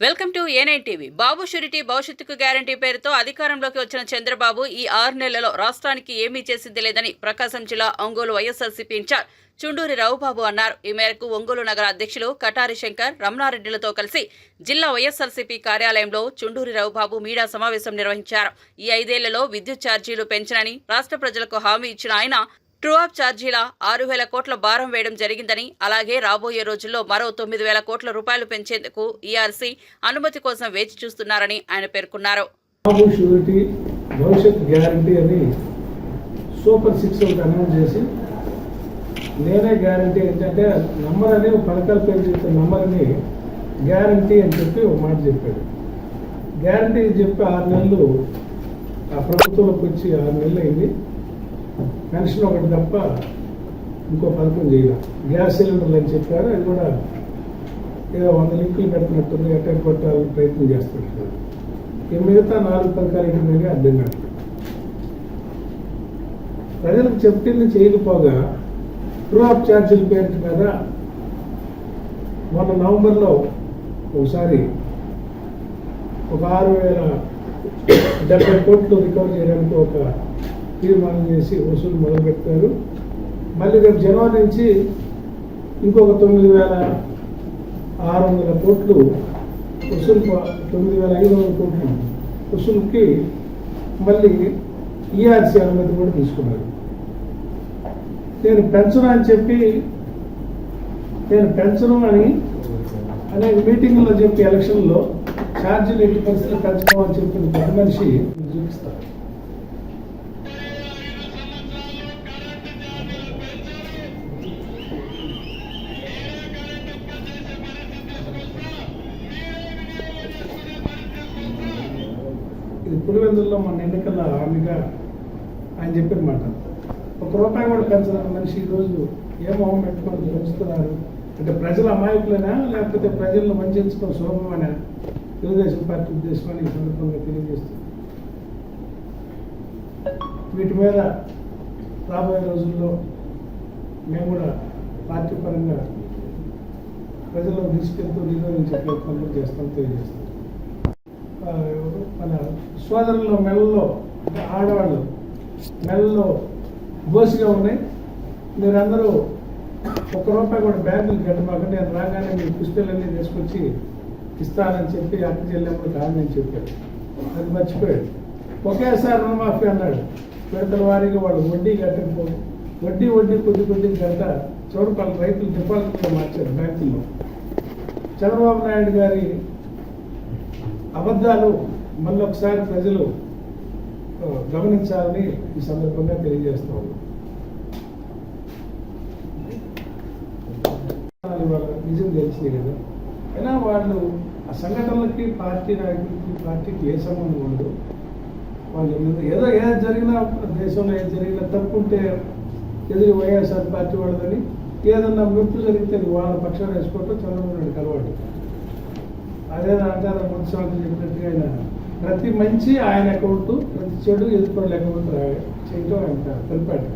Welcome to A nine TV. Babu surety భవిష్యత్తుకు guarantee పేరుతో అధికారంలోకి వచ్చిన చంద్రబాబు ఈ ఆరు నెలలలో రాష్ట్రానికి ఏమీ చేసింది లేదని ప్రకాశం జిల్లా ఒంగోలు వైఎస్ఆర్సీపీ ఇన్ఛార్జ్ చుండూరి రావుబాబు అన్నారు. ఈ మేరకు ఒంగోలు నగర అధ్యక్షులు కటారి శంకర్ రమణారెడ్డిలతో కలిసి జిల్లా వైఎస్ఆర్సీపీ కార్యాలయంలో చుండూరి రావుబాబు మీడియా సమావేశం నిర్వహించారు. ఈ ఐదేళ్ళలో విద్యుత్ ఛార్జీలు పెంచనని రాష్ట్ర ప్రజలకు హామీ ఇచ్చిన ఆయన ట్రూ ఆఫ్ ఛార్జీల ఆరు వేల కోట్ల భారం వేయడం జరిగిందని అలాగే రాబోయే రోజుల్లో మరో తొమ్మిది వేల కోట్ల రూపాయలు పెంచేందుకు ఈఆర్సీ అనుమతి కోసం వేచి చూస్తున్నారని ఆయన పేర్కొన్నారు. అని సూపర్ సిక్స్ ఒకటి అనౌన్స్ చేసి నేనే గ్యారంటీ ఏంటంటే నంబర్ అనే ఒక పేరు చెప్తే నంబర్ గ్యారంటీ అని చెప్పి ఒక మాట చెప్పాడు. గ్యారంటీ చెప్పి ఆరు నెలలు ఆ ప్రభుత్వంలోకి వచ్చి ఆరు నెలలు అయింది. పెన్షన్ ఒకటి తప్ప ఇంకో పథకం చేయాలి. గ్యాస్ సిలిండర్లు అని చెప్పారు అది కూడా ఏదో వంద లింకులు పెడుతున్నట్టుంది ఎట్ట కొట్టాలని ప్రయత్నం చేస్తుంటారు ఈ మిగతా నాలుగు పథకాలు ఏంటనేది అర్థం కాదు. ప్రజలకు చెప్పింది చేయకపోగా ట్రూ ఆఫ్ ఛార్జీల పేరు మీద మొన్న నవంబర్లో ఒకసారి ఒక ఆరు వేల డెబ్బై కోట్లు రికవర్ చేయడానికి ఒక తీర్మానం చేసి వసూలు మొదలుపెట్టారు మళ్ళీ రేపు జనవరి నుంచి ఇంకొక తొమ్మిది వేల ఆరు వందల కోట్లు వసూలు తొమ్మిది వేల ఐదు వందల కోట్లు వసూలుకి మళ్ళీ ఈఆర్సీ అనుమతి కూడా తీసుకున్నారు. నేను పెంచను అని చెప్పి నేను పెంచను అని అనేక మీటింగ్లో చెప్పి ఎలక్షన్లో ఛార్జీలు ఎట్టి పరిస్థితులు పెంచుకోమని చెప్పిన పెద్ద మనిషి ఇది పులివెందుల్లో మన ఎన్నికల హామీగా ఆయన చెప్పిన మాట. ఒక రూపాయి కూడా పెంచడానికి మనిషి ఈరోజు ఏ మొహం పెట్టుకొని పెంచుతున్నారు అంటే ప్రజల అమాయకులైనా లేకపోతే ప్రజలను వంచుకొని సులభమనే తెలుగుదేశం పార్టీ ఉద్దేశమని ఈ సందర్భంగా తెలియజేస్తుంది వీటి మీద రాబోయే రోజుల్లో మేము కూడా పార్టీ పరంగా ప్రజల్లో తీసుకెళ్తూ నిరోధించే ప్రయత్నం చేస్తాం తెలియజేస్తాం మన సోదరుల మెల్లలో ఆడవాళ్ళు మెల్లలో గోసిగా ఉన్నాయి. మీరందరూ ఒక్క రూపాయి కూడా బ్యాంకులు కట్టమాక నేను రాగానే మీ పుస్తకాలన్నీ తీసుకొచ్చి ఇస్తానని చెప్పి అక్క చెల్లెమ్మకి ఆమె చెప్పాడు అది మర్చిపోయాడు ఒకేసారి రుణమాఫీ అన్నాడు. విడతల వారికి వాళ్ళు వడ్డీ కట్టకపో వడ్డీ వడ్డీ కొద్ది కొద్ది గంట చౌరపాల రైతులు డిపాజిట్గా మార్చారు బ్యాంకుల్లో. చంద్రబాబు నాయుడు గారి అబద్ధాలు మళ్ళీ ఒకసారి ప్రజలు గమనించాలని ఈ సందర్భంగా తెలియజేస్తాం నిజం తెలిసింది కదా అయినా వాళ్ళు ఆ సంఘటనలకి పార్టీ నాయకులకి పార్టీకి ఏ సంబంధం ఉండదు. వాళ్ళు ఏదో- ఏదో ఏది జరిగినా దేశంలో ఏది జరిగినా తప్పు ఉంటే ఎదురు వైఎస్ఆర్ పార్టీ వాళ్ళదని ఏదన్నా మెప్పు జరిగితే వాళ్ళ పక్షాన్ని వేసుకోవటం చంద్రబాబు నాయుడు అలవాటు. అదే అంటారు మున్సిపాలిటీ చెప్పినట్టుగా ఆయన ప్రతి మంచి ఆయన అకౌంట్ ప్రతి చెడు ఎదుర్కోలేకపోతే అకౌంట్ చేయటం ఆయన తెలిపాడు.